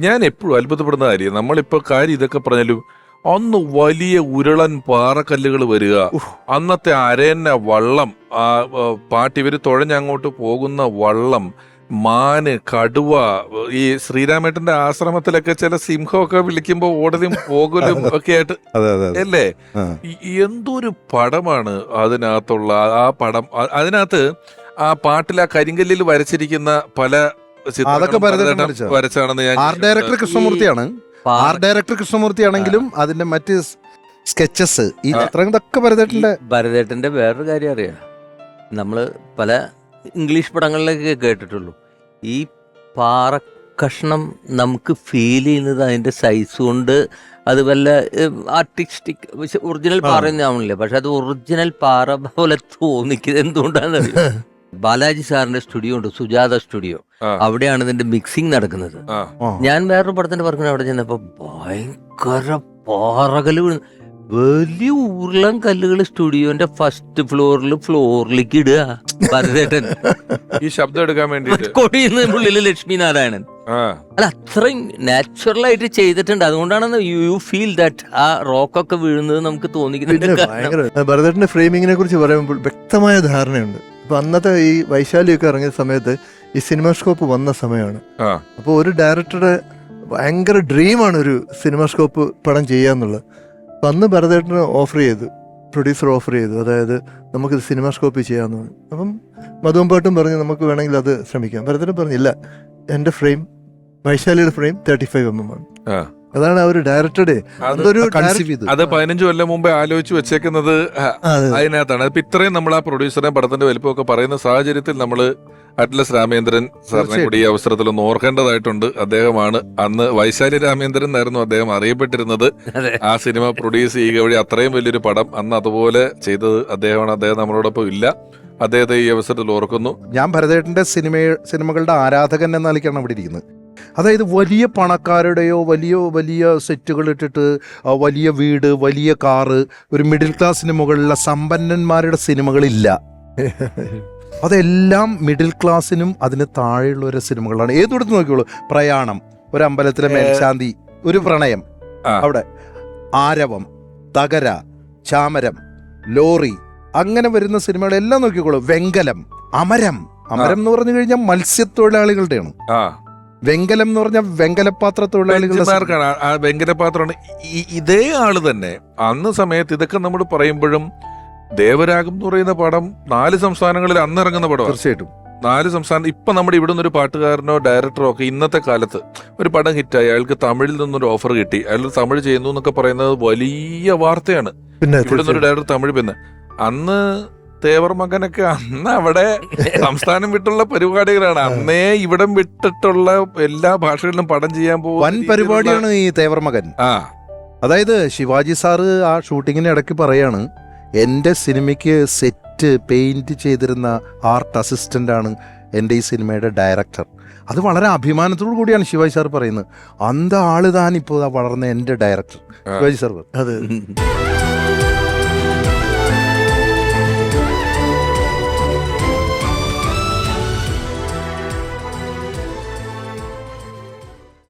ഞാൻ എപ്പോഴും അത്ഭുതപ്പെടുന്ന കാര്യം നമ്മളിപ്പോ കാര്യം ഇതൊക്കെ പറഞ്ഞാലും അന്ന് വലിയ ഉരുളൻ പാറക്കല്ലുകൾ വരിക. അന്നത്തെ അരേന്ന വള്ളം ആ പാട്ടി ഇവർ തുഴഞ്ഞങ്ങോട്ട് പോകുന്ന വള്ളം മാന് കടുവ ഈ ശ്രീരാമേട്ടന്റെ ആശ്രമത്തിലൊക്കെ ചില സിംഹമൊക്കെ വിളിക്കുമ്പോ ഓടലും പോകലും ഒക്കെ ആയിട്ട് അല്ലേ? എന്തൊരു പടമാണ് അതിനകത്തുള്ള ആ പടം. അതിനകത്ത് ആ പാട്ടിൽ ആ കരിങ്കല്ലിൽ വരച്ചിരിക്കുന്ന പല അതൊക്കെ ഞാൻ ആർട്ട് ഡയറക്ടർ കൃഷ്ണമൂർത്തിയാണ്. ആർട്ട് ഡയറക്ടർ കൃഷ്ണമൂർത്തി ആണെങ്കിലും അതിന്റെ മറ്റ് സ്കെച്ചസ് ഈ. ചിത്രങ്ങളൊക്കെ ഭരതേട്ടന്റെ ഭരതേട്ടന്റെ വേറൊരു കാര്യം അറിയാം. നമ്മൾ പല ഇംഗ്ലീഷ് പടങ്ങളിലൊക്കെ കേട്ടിട്ടുള്ളൂ. ഈ പാറ കഷ്ണം നമുക്ക് ഫീൽ ചെയ്യുന്നത് അതിന്റെ സൈസ് കൊണ്ട് അത് വല്ല ആർട്ടിസ്റ്റിക് ഒറിജിനൽ പാറയൊന്നും ആവണില്ല. പക്ഷെ അത് ഒറിജിനൽ പാറ പോലെ തോന്നിക്കുന്നത് എന്തുകൊണ്ടാണെന്ന് അറിയാം ബാലാജി സാറിന്റെ സ്റ്റുഡിയോ ഉണ്ട് സുജാത സ്റ്റുഡിയോ. അവിടെയാണ് ഇതിന്റെ മിക്സിംഗ് നടക്കുന്നത്. ഞാൻ വേറൊരു പടത്തിന്റെ വർക്കിന് അവിടെ ചെന്നപ്പോ ഭയങ്കര പാറകൽ വീണ്. വലിയ ഉരുളൻ കല്ലുകൾ സ്റ്റുഡിയോന്റെ ഫസ്റ്റ് ഫ്ലോറിൽ ഫ്ലോറിലേക്ക് ഇടുക ഭരതേട്ടൻ. ഈ ശബ്ദം എടുക്കാൻ വേണ്ടി കൊടിയുന്ന ഉള്ളിൽ ലക്ഷ്മി നാരായണൻ. അല്ല അത്രയും നാച്ചുറൽ ആയിട്ട് ചെയ്തിട്ടുണ്ട്. അതുകൊണ്ടാണ് യു ഫീൽ ദാറ്റ് ആ റോക്കൊക്കെ വീഴുന്നത് നമുക്ക് തോന്നിക്കുന്നുണ്ട് ഭരതേട്ടന്റെ ഫ്രെയിമിങ്ങിനെ കുറിച്ച് പറയുമ്പോൾ വ്യക്തമായ ധാരണയുണ്ട്. അപ്പൊ അന്നത്തെ ഈ വൈശാലിയൊക്കെ ഇറങ്ങിയ സമയത്ത് ഈ സിനിമാസ്കോപ്പ് വന്ന സമയമാണ്. ആ. അപ്പോൾ ഒരു ഡയറക്ടറുടെ ഭയങ്കര ഡ്രീമാണ് ഒരു സിനിമാസ്കോപ്പ് പടം ചെയ്യാന്നുള്ളത്. അപ്പം അന്ന് ഭരതേട്ടന് ഓഫർ ചെയ്തു പ്രൊഡ്യൂസർ ഓഫർ ചെയ്തു അതായത് നമുക്കിത് സിനിമാസ്കോപ്പ് ചെയ്യാമെന്ന് പറഞ്ഞു. അപ്പം മധുവമ്പാട്ടും പറഞ്ഞു നമുക്ക് വേണമെങ്കിൽ അത് ശ്രമിക്കാം. ഭരതേട്ടൻ പറഞ്ഞില്ല എന്റെ frame വൈശാലിയുടെ frame thirty five M M ആണ്. ആ. അതാണ് അവർ ഒരു ഡയറക്ടറുടെ അത് അതൊരു പതിനഞ്ച് കൊല്ലം മുമ്പേ ആലോചിച്ച് വെച്ചേക്കുന്നത്. അതിനകത്താണ്. ഇപ്പൊ ഇത്രയും നമ്മൾ ആ പ്രൊഡ്യൂസറെ പടത്തിന്റെ വലിപ്പമൊക്കെ പറയുന്ന സാഹചര്യത്തിൽ നമ്മൾ അറ്റ്ലസ് രാമേന്ദ്രൻ സാറിനെ കൂടി ഈ അവസരത്തിൽ ഒന്ന് ഓർക്കേണ്ടതായിട്ടുണ്ട്. അദ്ദേഹമാണ് അന്ന് വൈശാലി രാമേന്ദ്രൻ എന്നായിരുന്നു അദ്ദേഹം അറിയപ്പെട്ടിരുന്നത്. ആ സിനിമ പ്രൊഡ്യൂസ് ചെയ്യുക വഴി അത്രയും വലിയൊരു പടം അന്ന് അതുപോലെ ചെയ്തത് അദ്ദേഹമാണ്. അദ്ദേഹം നമ്മളോടൊപ്പം ഇല്ല. അദ്ദേഹത്തെ ഈ അവസരത്തിൽ ഓർക്കുന്നു. ഞാൻ ഭരതേട്ടന്റെ സിനിമ സിനിമകളുടെ ആരാധകൻ എന്ന നിലയ്ക്കാണ് ഇവിടെ ഇരിക്കുന്നത്. അതായത് വലിയ പണക്കാരുടെയോ വലിയ വലിയ സെറ്റുകൾ ഇട്ടിട്ട് വലിയ വീട് വലിയ കാറ് ഒരു മിഡിൽ ക്ലാസ്സിന് മുകളിലുള്ള സമ്പന്നന്മാരുടെ സിനിമകളില്ല. അതെല്ലാം മിഡിൽ ക്ലാസ്സിനും അതിന് താഴെയുള്ള ഒരു സിനിമകളാണ്. ഏതൊടുത്ത് നോക്കിയോളൂ പ്രയാണം ഒരു അമ്പലത്തിലെ മേൽശാന്തി ഒരു പ്രണയം അവിടെ. ആരവം തകര ചാമരം ലോറി അങ്ങനെ വരുന്ന സിനിമകളെല്ലാം നോക്കിക്കോളൂ. വെങ്കലം അമരം. അമരം എന്ന് പറഞ്ഞു കഴിഞ്ഞാൽ മത്സ്യത്തൊഴിലാളികളുടെയാണ്. വെങ്കലം എന്ന് പറഞ്ഞാൽ വെങ്കലപാത്ര തൊഴിലാളികളുടെ. ആ വെങ്കലപാത്രമാണ്. ഇതേ ആൾ തന്നെ. അന്ന് സമയത്ത് ഇതൊക്കെ നമ്മൾ പറയുമ്പോഴും ദേവരാഗം എന്ന് പറയുന്ന പടം നാല് സംസ്ഥാനങ്ങളിൽ അന്ന് ഇറങ്ങുന്ന പടമാണ്. തീർച്ചയായിട്ടും. നാല് സംസ്ഥാനം ഇപ്പൊ നമ്മുടെ ഇവിടെ ഒരു പാട്ടുകാരനോ ഡയറക്ടറോ ഒക്കെ ഇന്നത്തെ കാലത്ത് ഒരു പടം ഹിറ്റായി. അയാൾക്ക് തമിഴിൽ നിന്നൊരു ഓഫർ കിട്ടി. അയാൾ തമിഴ് ചെയ്യുന്നു എന്നൊക്കെ പറയുന്നത് വലിയ വാർത്തയാണ്. ഇവിടുന്ന് ഒരു ഡയറക്ടർ തമിഴ് പിന്നെ. അന്ന് തേവർ മകനൊക്കെ അന്ന് അവിടെ സംസ്ഥാനം വിട്ടുള്ള പരിപാടികളാണ്. അന്നേ ഇവിടം വിട്ടിട്ടുള്ള എല്ലാ ഭാഷകളിലും പടം ചെയ്യാൻ വൻ പോകുന്ന പരിപാടിയാണ് ഈ തേവർ മകൻ. ആ. അതായത് ശിവാജി സാറ് ആ ഷൂട്ടിങ്ങിന് ഇടയ്ക്ക് പറയാണ് എന്റെ സിനിമയ്ക്ക് സെറ്റ് പെയിന്റ് ചെയ്തിരുന്ന ആർട്ട് അസിസ്റ്റന്റ് ആണ് എന്റെ ഈ സിനിമയുടെ ഡയറക്ടർ. അത് വളരെ അഭിമാനത്തോടു കൂടിയാണ് ശിവാജി സാർ പറയുന്നത്. അന്ത ആൾ താൻ ഇപ്പോൾ വളർന്ന എന്റെ ഡയറക്ടർ. ശിവാജി സാർ. അതെ.